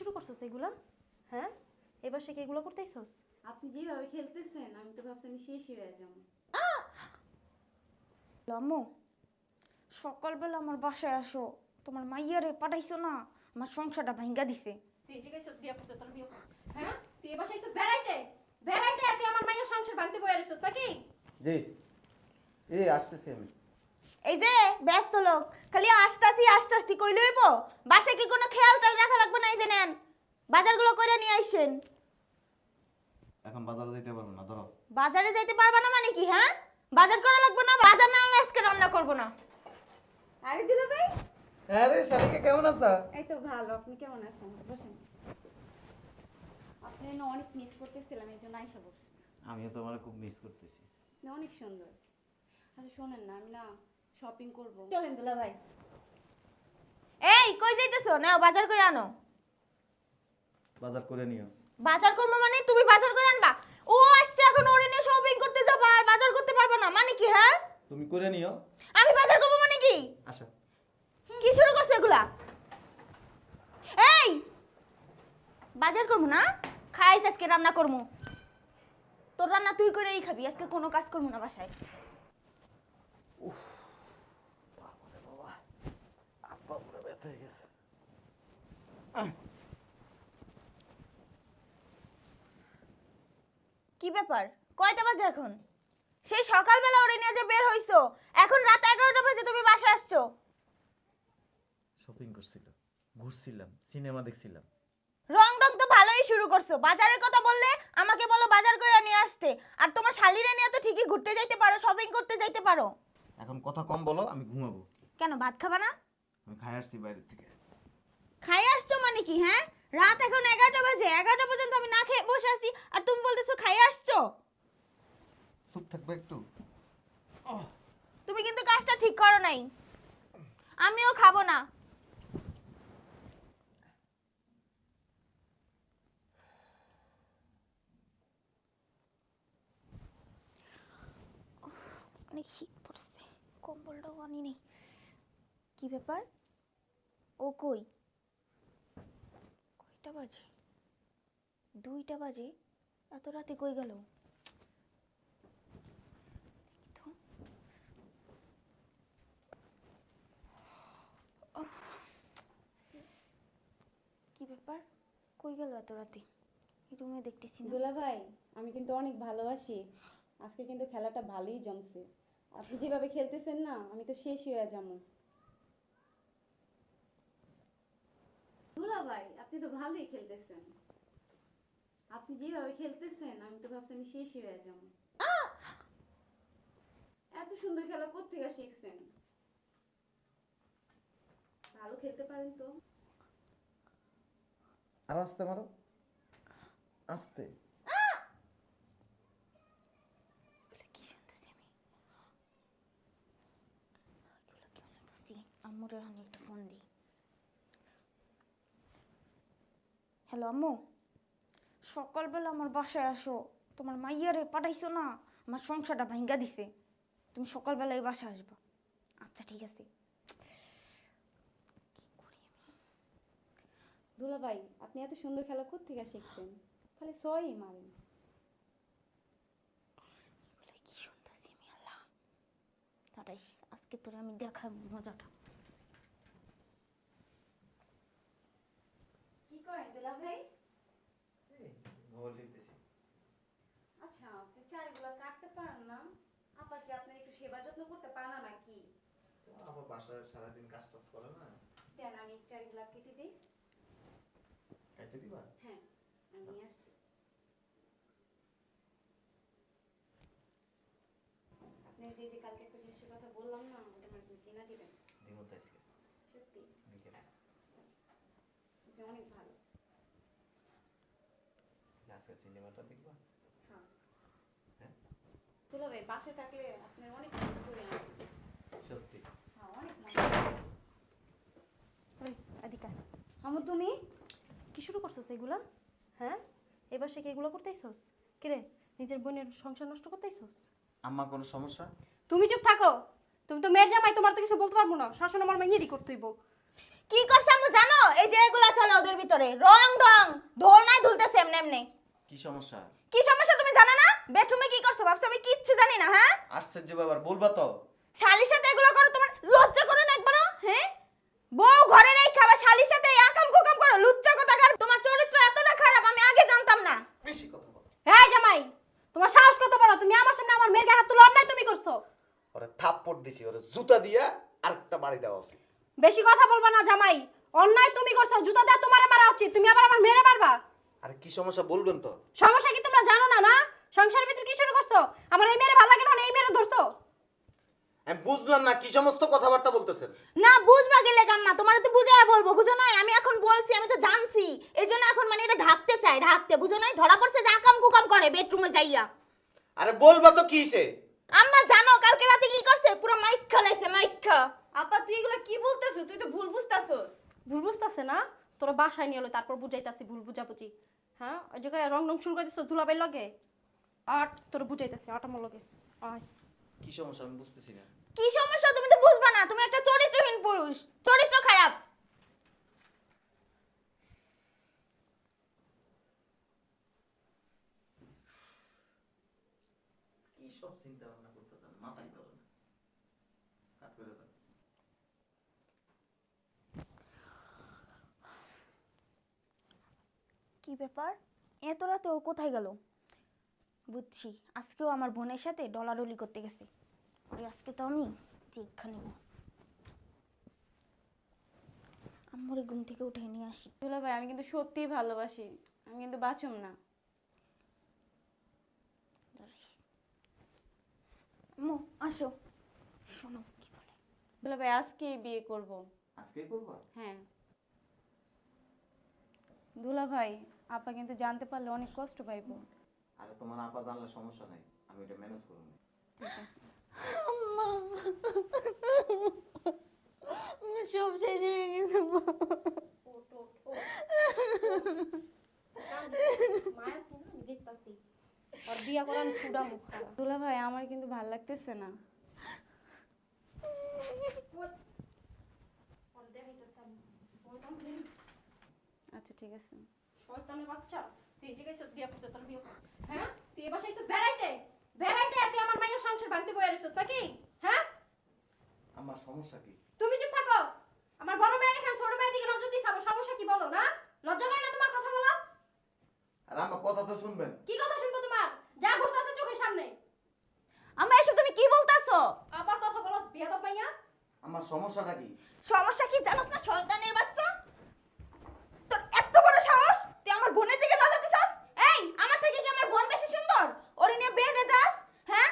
শুরু করছস এগুলা? হ্যাঁ? এবার সে কি এগুলো করতেইছস? আপনি যেভাবে খেলতেছেন আমি তো ভাবছি আমি শেষই হয়ে যাব। আম্মু সকালবেলা আমার বাসায় আসো। তোমার মাইয়ারে পাঠাইছো না? আমার সংসারটা ভাঙ্গা দিছে। তুই জিজ্ঞাসা বিয়ে করতে তোর বিয়ে হ্যাঁ? তুই এবার সেই বেড়াইতে? বেড়াইতে তুই আমার মাইয়া সংসার ভাঙতে বয়ে রইছস নাকি? জি। এই আসতেছি আমি। এই যে ব্যস্ত লোক। খালি আস্তে আস্তে আস্তে কই লইব? বাসায় কি কোনো খেয়াল টেয়াল রাখা লাগবে যে নেন বাজারগুলো করে নিয়ে আইসেন। এখন বাজারে যেতে পারব না ধরো। বাজারে যাইতে পারবা না মানে কি হ্যাঁ? বাজার করা লাগবে না? বাজার না হলে আজকে রান্না করব না। আরে দিল ভাই। আরে শালিকা কেমন আছো? এই তো ভালো আপনি কেমন আছেন? বসেন। আপনি না অনেক মিস করতেছিলাম এই জন্য আইসা বসছি আমিও তোমার খুব মিস করতেছি। না অনেক সুন্দর। আচ্ছা শোনেন না আমি না শপিং করব। চলেন দুলা ভাই। এই কই যাইতেছো? নাও বাজার করে আনো। বাজার করে নিও। বাজার করব মানে? তুমি বাজার করে আনবা? ও আসছে এখন ওরে নিয়ে শপিং করতে যাবা আর বাজার করতে পারবা না। মানে কি হ্যাঁ? তুমি করে নিও। আমি বাজার করব মানে কি? আসো। কি শুরু করছে এগুলা? এই! বাজার করব না? খাইস আজকে রান্না করব। তোর রান্না তুই করেই খাবি আজকে কোনো কাজ করব না বাসায়। আপা পুরো ব্যথা হয়ে গেছে। কি ব্যাপার? কয়টা বাজে এখন? সেই সকালবেলা ওরে নিয়ে যে বের হইছো এখন রাত এগারোটা বাজে তুমি বাসায় আসছো। শপিং করছিল ঘুরছিলাম সিনেমা দেখছিলাম। রং ডং তো ভালোই শুরু করছ বাজারের কথা বললে আমাকে বলো বাজার করে নিয়ে আসতে আর তোমার শালিরে নিয়ে তো ঠিকই ঘুরতে যাইতে পারো শপিং করতে যাইতে পারো। এখন কথা কম বলো আমি ঘুমাবো। কেন ভাত খাবা না? আমি খাই আসছি বাইরে থেকে। খাই আসছো মানে কি হ্যাঁ? রাত এখন এগারোটা বাজে এগারোটা পর্যন্ত আমি না খেয়ে বসে আছি আর তুমি বলতেছো খাই আসছো? চুপ থাকবে একটু। তুমি কিন্তু কাজটা ঠিক করো নাই। আমিও খাব না। অনেক শীত পড়ছে কম্বলটাও আনি নেই। কি ব্যাপার? ও কই? কয়টা বাজে? দুইটা বাজে? এত রাতে কই গেল? কি ব্যাপার? কই গেল এত রাতে? রুমে দেখতেছি দুলা ভাই, আমি কিন্তু অনেক ভালোবাসি। আজকে কিন্তু খেলাটা ভালোই জমছে। আপনি যেভাবে খেলতেছেন না, আমি তো শেষই হয়ে যাব দুলা ভাই আপনি তো ভালোই খেলতেছেন। আপনি যেভাবে খেলতেছেন আমি তো ভাবছি আমি শেষই হয়ে যাব। এত সুন্দর খেলা কোথেকে শিখছেন? ভালো খেলতে পারেন তো। আর আসতে মারো। আসতে। এগুলো কি শুনতেছি আমি? এগুলো কি শুনতেছি? আম্মুরে আমি একটা ফোন দিই। হ্যালো আম্মু। সকালবেলা আমার বাসায় আসো। তোমার মাইয়ারে পাঠাইছো না? আমার সংসারটা ভাঙ্গা দিছে। তুমি সকালবেলা এই বাসায় আসবা। আচ্ছা ঠিক আছে। কি করি আমি? দুলা ভাই আপনি এত সুন্দর খেলা কোথেকে শিখছেন? খালি ছয়ই মারেন। কি শুনতেছি আমি আল্লাহ। আজকে তোরে আমি দেখাবো মজাটা। করেন দুলা ভাই? আচ্ছা আপনি চারিগুলা কাটতে পারেন না। আপা কি আপনি একটু সেবা যত্ন করতে পারেন না নাকি? তোমার বাসায় সারাদিন কাজ টাজ করে না? দেন আমি চারিগুলা কেটে দিই। কাটতে দিবা? হ্যাঁ আমি আসছি। আপনি যে যে কালকে একটা জিনিসের কথা বললাম না ওটা আপনি কিনা দিবেন? দিমো তো আজকে। সত্যি? আপনি অনেক ভালো। আজকে সিনেমাটা দেখবা? হ্যাঁ। হ্যাঁ? ভাই বাসে থাকলে আপনি অনেক কষ্ট করে সত্যি। হ্যাঁ অনেক মজা ওই এদিকে আয়। তুমি? কি শুরু করছস এগুলা? হ্যাঁ? এবার সে কি এগুলো করতেইছস? কিরে নিজের বোনের সংসার নষ্ট করতেইছস? আম্মা কোনো সমস্যা? তুমি চুপ থাকো। তুমি তো মেয়ের জামাই তোমার তো কিছু বলতে পারব না। শাসন আমার মাইয়েরই করতেইব কি করছে জানো? এই যে এগুলা চলে ওদের ভিতরে। রং রং ধোল নাই ধুলতেছে এমনি এমনি কি সমস্যা? কি সমস্যা তুমি জানো না? বেডরুমে কি করছ ভাবছ? আমি কিচ্ছু জানি না হ্যাঁ? আশ্চর্য ব্যাপার বলবা তো। শালির সাথে এগুলো করো তোমার লজ্জা করে না একবারও হ্যাঁ? বউ ঘরে নেই খাবার শালির সাথে আকাম কুকাম করো লুচ্চা কোথাকার তোমার চরিত্র এতটা খারাপ আমি আগে জানতাম না। বেশি কথা বল। হ্যাঁ জামাই তোমার সাহস কত বড়? তুমি আমার সামনে আমার মেয়ের গায়ে হাত তুলো অন্যায় তুমি করছ। ওরে থাপ্পড় দিছি ওরে জুতা দিয়া আরেকটা বাড়ি দেওয়া উচিত বেশি কথা বলবা না জামাই অন্যায় তুমি করছ জুতা দিয়ে তোমারে মারা উচিত তুমি আবার আমার মেরে মারবা। আরে কি সমস্যা বলবেন তো? সমস্যা কি তোমরা জানো না না সংসারের ভিতরে কি শুরু করছ? আমার এই মেয়ের ভালো লাগে না এই মেয়ের ধরছো? আমি বুঝলাম না কি সমস্ত কথাবার্তা বলতেছেন? না বুঝবা গেলে গাম্মা তোমার তো বুঝাই বলব বুঝো নাই? আমি এখন বলছি আমি তো জানছি। এই জন্য এখন মানে এটা ঢাকতে চাই ঢাকতে বুঝো নাই? ধরা পড়ছে যে আকাম কুকাম করে বেডরুমে যাইয়া। আরে বলবা তো কিসে? আম্মা জানো কালকে রাতে কি করছে? পুরো মাইক খালাইছে মাইক খা। আপা তুই এগুলো কি বলতেছো? তুই তো ভুল বুঝতাছস। ভুল বুঝতেছে না? তোরা বাসায় নিয়ে এলো তারপর বুঝাইতাছি ভুল বুঝাবুঝি। হ্যাঁ ওই জায়গায় রং রং শুরু করে দিছো ধুলাবাই লগে? আর তোর বুঝাইতেছি আট আমার লগে। আয়। কি সমস্যা? আমি বুঝতেছি না। কি সমস্যা? তুমি তো বুঝবা না। তুমি একটা চরিত্রহীন পুরুষ। চরিত্র খারাপ। কি সব চিন্তা ভাবনা করতেছেন? মাথায় ধরে না কাট করে দাও কি ব্যাপার? এত রাতে ও কোথায় গেল? বুঝছি আজকেও আমার বোনের সাথে ডলাডলি করতে গেছে। ওই আজকে তো আমি দীক্ষা নেব। আম্মুরে ঘুম থেকে উঠে নিয়ে আসি। দুলা ভাই আমি কিন্তু সত্যিই ভালোবাসি। আমি কিন্তু বাঁচুম না। আম্মু আসো। শোনো কি বলে। দুলা ভাই আজকেই বিয়ে করব। আজকেই করবা? হ্যাঁ। দুলা ভাই আপা কিন্তু জানতে পারলে অনেক কষ্ট পাইবো। আরে তোমার আপা জানলে সমস্যা নাই আমি এটা ম্যানেজ করব ঠিক আছে। আম্মা। আমি সব শেষ হয়ে গেছে আর বিয়া করার সুডা মুখ দুলা ভাই আমার কিন্তু ভালো লাগতেছে না। আচ্ছা ঠিক আছে। শয়তানের বাচ্চা। তুই এই জায়গায় এসেছিস করতে তোর বিয়ে হ্যাঁ? তুই এবার এসেছিস বেড়াইতে বেড়াইতে তুই আমার মায়ের সংসার ভাঙতে বয়ে রেছিস নাকি? হ্যাঁ? আমার সমস্যা কি? তুমি চুপ থাকো। আমার বড় মেয়ের এখানে ছোট মেয়ের দিকে নজর দিস আমার সমস্যা কি বলো না? লজ্জা করে না তোমার কথা বলা? আর আমার কথা তো শুনবেন। কি কথা শুনব তোমার? যা ঘুরতেছে চোখের সামনে। আম্মা এসব তুমি কি বলতাছো? কথা বলো বিয়া তো পাইয়া আমার সমস্যাটা কি? সমস্যা কি জানোস না শয়তানের বাচ্চা তোর এত বড় সাহস তুই আমার বোনের দিকে নজর দিছস? এই আমার থেকে কি আমার বোন বেশি সুন্দর? ওরে নিয়ে বেডে যাস হ্যাঁ?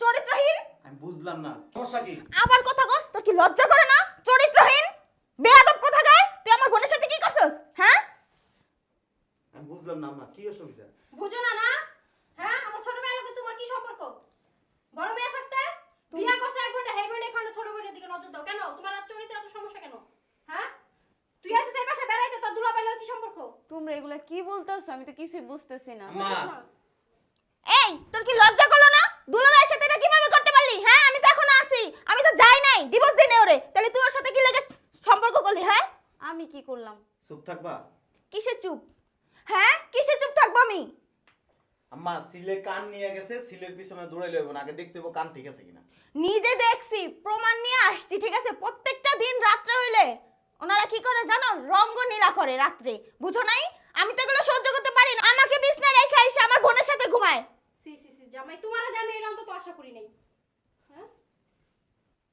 চরিত্রহীন? আমি বুঝলাম না সমস্যা কি? আবার কথা কস তোর কি লজ্জা করে না? চরিত্রহীন? বেয়াদব কোথাকার? তুই আমার বোনের সাথে কি করছস হ্যাঁ? আমি বুঝলাম না মা কি অসুবিধা? বুঝো না না হ্যাঁ আমার ছোট মেয়ের লোকে তোমার কি সম্পর্ক বড় মেয়ে থাকতে বিয়া করছে এক ঘণ্টা হেই বোন এখানে ছোট বোনের দিকে নজর দাও কেন তোমার আর চরিত্র এত সমস্যা কেন হ্যাঁ তুই আসিস এই পাশে বেড়াইতে তোর দুলা পাইলে কি সম্পর্ক তোমরা এগুলা কি বলতেছো আমি তো কিছুই বুঝতেছি না। মা এই তোর কি লজ্জা করল না? দুলাভাইয়ের সাথে এটা কীভাবে করতে পারলি? হ্যাঁ আমি তো এখনও আছি। আমি তো যাই নাই। ডিভোর্স দিনে ওরে। তাহলে তুই ওর সাথে কি লেগে সম্পর্ক করলি হ্যাঁ? আমি কি করলাম? চুপ থাকবা। কিসের চুপ? হ্যাঁ কিসের চুপ থাকব আমি? আম্মা সিলে কান নিয়ে গেছে সিলের পিছনে দৌড়াইলে হবে না। আগে দেখতে হব কান ঠিক আছে কিনা। নিজে দেখছি প্রমাণ নিয়ে আসছি ঠিক আছে? প্রত্যেকটা দিন রাত্রে হইলে ওনারা কি করে জানো? রঙ্গ নীলা করে রাত্রে। বুঝো নাই? আমি তো এগুলো সহ্য করতে পারি না। আমাকে বিছনা রেখে এসে আমার বোনের সাথে ঘুমায়। সি সি সি জামাই তোমার যে আমি এরকম তো আশা করি নাই। হ্যাঁ?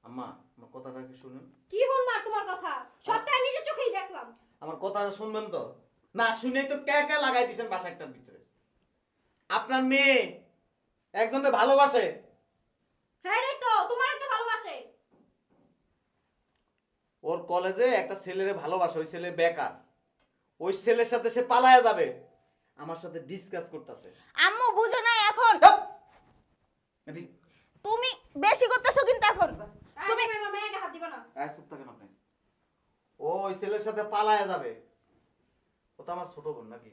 আম্মা আমার কথাটা কি শুনুন। কি হল মা তোমার কথা? সবটাই নিজের চোখেই দেখলাম। আমার কথাটা শুনবেন তো? না শুনেই তো কে কে লাগাই দিছেন বাসা একটার ভিতরে? আপনার মেয়ে একজনকে ভালোবাসে? হ্যাঁ রে তো তোমারই তো ভালোবাসে। ওর কলেজে একটা ছেলেরে ভালোবাসে ওই ছেলে বেকার। ওই ছেলের সাথে সে পালায়া যাবে। আমার সাথে ডিসকাস করতেছে। আম্মু বুঝো না এখন। তুমি বেশি করতেছো কিন্তু এখন। তুমি মেয়েকে হাত দিবা না। চুপ থাকেন আপনি। ও ওই ছেলের সাথে পালায়া যাবে। ও তো আমার ছোট বোন নাকি?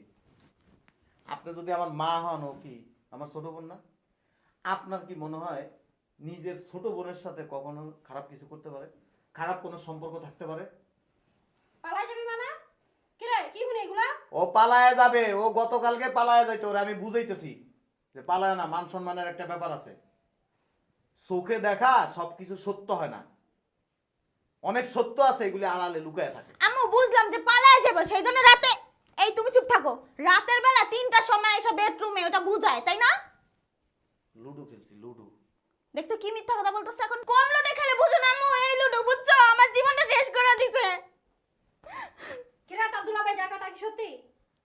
আপনি যদি আমার মা হন ও কি আমার ছোট বোন না? আপনার কি মনে হয় নিজের ছোট বোনের সাথে কখনো খারাপ কিছু করতে পারে? খারাপ কোনো সম্পর্ক থাকতে পারে? ও পালায় যাবে ও গতকালকে পালায় যাইতো ওরে আমি বুঝাইতেছি। যে পালায় না মান সম্মানের একটা ব্যাপার আছে। চোখে দেখা সবকিছু সত্য হয় না। অনেক সত্য আছে এগুলি আড়ালে লুকায় থাকে। আম্মু বুঝলাম যে পালায় যাব সেই জন্য রাতে এই তুমি চুপ থাকো। রাতের বেলা তিনটার সময় এসে বেডরুমে ওটা বুঝায় তাই না? লুডো খেলছি লুডো। দেখছ কি মিথ্যা কথা বলতেছে এখন? কোন লুডো খেলে বুঝো না আম্মু এই লুডো বুঝছ? আমার জীবনটা শেষ করে দিছে। কিরা তোর দুলাভাই জায়গা তা কি সত্যি?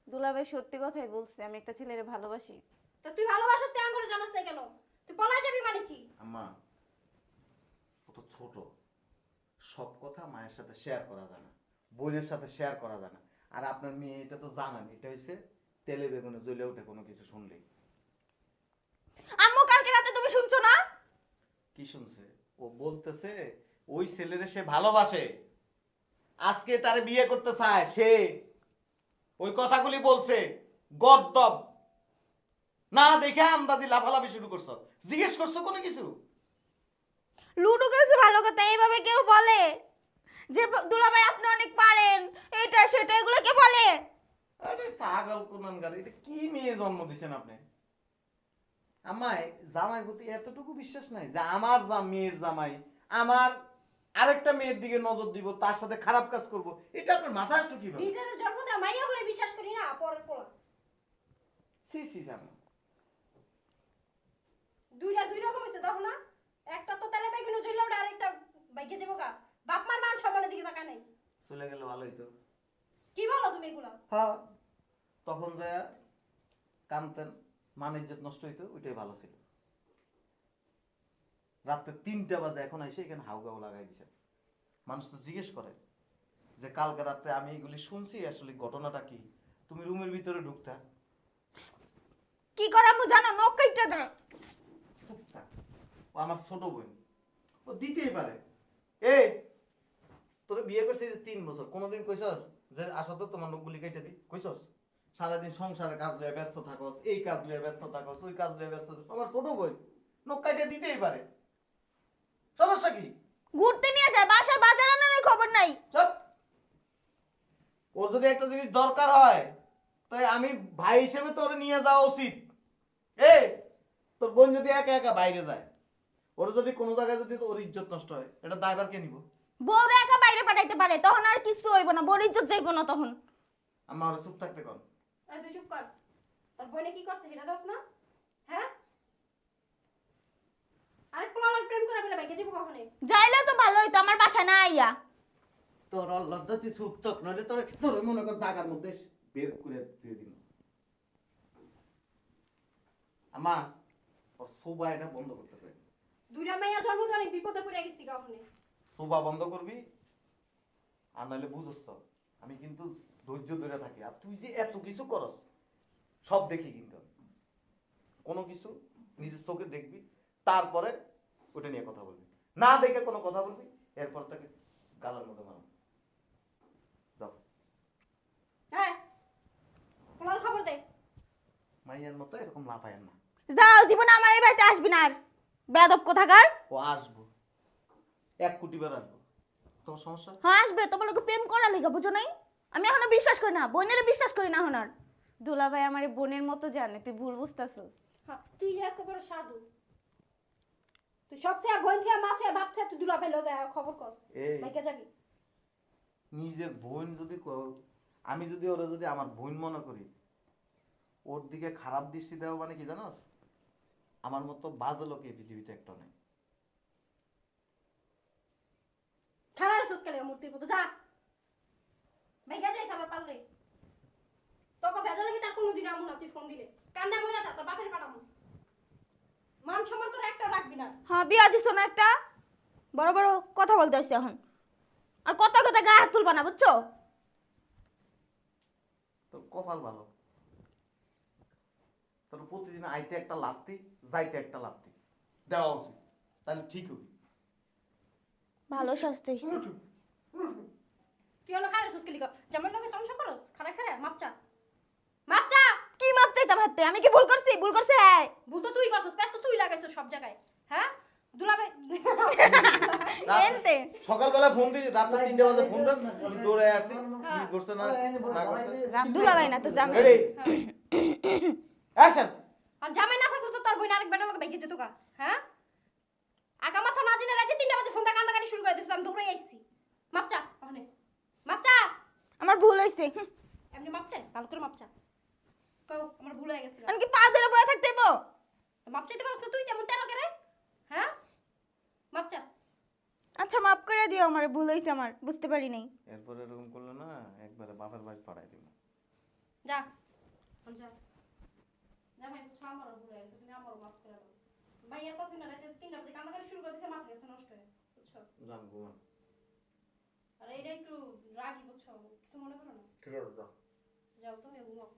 দুলাভাই সত্যি কথাই বলছে আমি একটা ছেলেরে ভালোবাসি। তা তুই ভালোবাসার ত্যাগ করে জানাস না কেন? তুই পলায় যাবি মানে কি? আম্মা ও তো ছোট। সব কথা মায়ের সাথে শেয়ার করা যায় না। বোনের সাথে শেয়ার করা যায় না। আর আপনার মেয়ে এটা তো জানেন এটা হচ্ছে তেলে বেগুনে জ্বলে ওঠে কোনো কিছু শুনলেই। আম্মু কালকে রাতে তুমি শুনছো না? কি শুনছে? ও বলতেছে ওই ছেলেরে সে ভালোবাসে। আজকে তার বিয়ে করতে চায় সে ওই কথাগুলি বলছে গদ্দব। না দেখে আন্দাজি লাফালাফি শুরু করছ। জিজ্ঞেস করছ কোনো কিছু? লুডো খেলছে ভালো কথা এইভাবে কেউ বলে? যে দুলাভাই আপনি অনেক পারেন এটা সেটা এগুলো কে বলে? আরে ছাগল কুনানগার এটা কি মেয়ে জন্ম দিছেন আপনি? আমায় জামাই প্রতি এতটুকু বিশ্বাস নাই যে আমার যা মেয়ের জামাই আমার আরেকটা মেয়ের দিকে নজর দিব তার সাথে খারাপ কাজ করব এটা আপনার মাথায় আসলো কীভাবে? নিজের জন্ম দেওয়া মাইয়া করে বিশ্বাস করি না পরের পোলা। সি সি জানো দুইটা দুই রকম হইছে দেখো না। একটা তো তেলে বেগুনে জ্বলে ওঠে আরেকটা বাইকে যাব গা। বাপ মার মান সম্মানের দিকে তাকায় নাই। চলে গেলে ভালো হইতো। কি বলো তুমি এগুলা? হ্যাঁ তখন যা কানতেন মান ইজ্জত নষ্ট হইতো ওইটাই ভালো ছিল। রাত্রে তিনটা বাজে এখন এসে এখানে হাউগাও লাগাই দিছে। মানুষ তো জিজ্ঞেস করে যে কালকে রাত্রে আমি এগুলি শুনছি আসলে ঘটনাটা কি? তুমি রুমের ভিতরে ঢুকতা? কি করে আম্মু জানো? নখ কাইটা দাও। ও আমার ছোট বোন। ও দিতেই পারে। এ তোরে বিয়ে করছে এই যে তিন বছর। কোনোদিন কইছস যে আসো তো তোমার নখগুলি কেটে দি। কইছস? সারাদিন সংসারের কাজ লয়ে ব্যস্ত থাকস এই কাজ লয়ে ব্যস্ত থাকস ওই কাজ লয়ে ব্যস্ত আমার ছোট বোন। নখ কাটে দিতেই পারে। সমস্যা কি? ঘুরতে নিয়ে যায় বাসায় বাজার আনার খবর নাই। চুপ। ওর যদি একটা জিনিস দরকার হয় তাই আমি ভাই হিসেবে তোর নিয়ে যাওয়া উচিত। এ তোর বোন যদি একা একা বাইরে যায় ওর যদি কোনো জায়গায় যদি ওর ইজ্জত নষ্ট হয় এটা দায়বার কে নিব? বউরে একা বাইরে পাঠাইতে পারে তখন আর কিছু হইব না বউর ইজ্জত যাইব না তখন। আমার চুপ থাকতে কর তুই চুপ কর। তোর বোনে কি করছে সেটা দাস না। হ্যাঁ? আরেক পোলা প্রেম করে ফেলে বাইকে যাব কখনে? যাইলে তো ভালো হইতো আমার বাসা না আইয়া তোর লজ্জা তুই চুপ চুপ নইলে তোর তোর মনে কর জায়গার মধ্যে বের করে দিয়ে দিন আমা সোবা এটা বন্ধ করতে হবে দুইটা মাইয়া জন্ম অনেক বিপদে পড়ে গেছি কখনে। সোবা বন্ধ করবি? আর নাহলে বুঝস তো আমি কিন্তু ধৈর্য ধরে থাকি। আর তুই যে এত কিছু করস সব দেখি কিন্তু কোনো কিছু নিজের চোখে দেখবি তারপরে ওটা নিয়ে কথা বলবি। না দেখে কোনো কথা বলবি এরপর তাকে গালার মতো মারো যাও। হ্যাঁ। পোলার খবর দে। মাইয়ার মতো এরকম লাফায়েন না। যাও জীবনে আমার এই বাড়িতে আসবি না আর। বেদব কোথাকার? ও আসব। এক কোটি বার আসব। তোমার সমস্যা? হ্যাঁ আসবে। তোমার লোকে প্রেম করা লিগা বুঝো নাই? আমি এখনও বিশ্বাস করি না বোনের বিশ্বাস করি না এখন আর। দুলাভাই আমার বোনের মতো জানে তুই ভুল বুঝতেছস। হ্যাঁ তুই একেবারে সাধু। তুই সব থেকে বোন থেকে মা থেকে বাপ থেকে তুই দুলা পেল খবর কর। এই। বাইকে যাবি? নিজের বোন যদি ক- আমি যদি ওরা যদি আমার বোন মনে করি ওর দিকে খারাপ দৃষ্টি দেওয়া মানে কি জানোস? আমার মতো বাজে লোক এই পৃথিবীতে একটা নেই। খারাপ সুস্কালে মূর্তির মতো যা। বাইকে যাইস আমার পারলে। তোকে ভেজা লাগি তার কোনোদিন আমু না তুই ফোন দিলে। কান্দা মরে যা তোর বাপের পাঠামু মান সম্মান তোর একটা রাখবি না। হ্যাঁ বিয়া দিছ না একটা? বড় বড় কথা বলতে আসছে এখন। আর কথা কথা গায়ে হাত তুলবা না বুঝছ? তোর কপাল ভালো। তোর প্রতিদিন আইতে একটা লাত্তি যাইতে একটা লাত্তি। দেওয়া উচিত তাহলে ঠিক হবে। ভালো হইছে। তুই হলো খারাপ সুস্কালি কর যেমন লোকে তমসা করস খারা খারা মাপচা। মাপচা? কি মাপ চাইতাম হাতে আমি কি ভুল করছি? ভুল করছে? হ্যাঁ ভুল তো তুই করছিস পেছ তো তুই লাগাইছিস সব জায়গায় হ্যাঁ? রাত- সকালবেলা ফোন তিনটে বাজে ফোন দেন আমি দৌড়ে আসছি কি করছে না না করছে। দুলাভাই না তো জামাই। রেডি অ্যাকশন আর জামাই না থাকলে তো তোর বোন আরেক লোক বাইকে যেত গা হ্যাঁ? আগা মাথা না জেনে রাতে তিনটা বাজে ফোন দা কান্দাকাটি শুরু করে দিছিস আমি দৌড়ে আইছি। মাপচা ওখানে। মাপচা! আমার ভুল হইছে। এমনি মাপচা ভালো করে মাপচা। কও আমার ভুল হয়ে গেছে আমি কি পা ধরে বয়ে থাকতে হইবো? মাপ চাইতে পারছ না তুই যেমন তেরো কেরে হ্যাঁ? মাপচা আচ্ছা মাফ করে দিও আমার ভুল হইছে আমার বুঝতে পারি নাই। এরপর এরকম করলে না একবারে বাপের বাড়ি পাঠাই দিব। যা এখন যা। জামাই বুঝছ আমারও ভুল হয়ে গেছে তুমি আমারও মাপ করে দাও। ভাইয়ের কথা না রাতে তিনটা বাজে কান্দাকাটি শুরু করে দিছে মাথা গেছে নষ্ট হয়ে বুঝছ? জান ঘুমান। আর এটা একটু রাগি বুঝছ? কিছু মনে করো না? ঠিক আছে যাও তুমি ঘুমাও।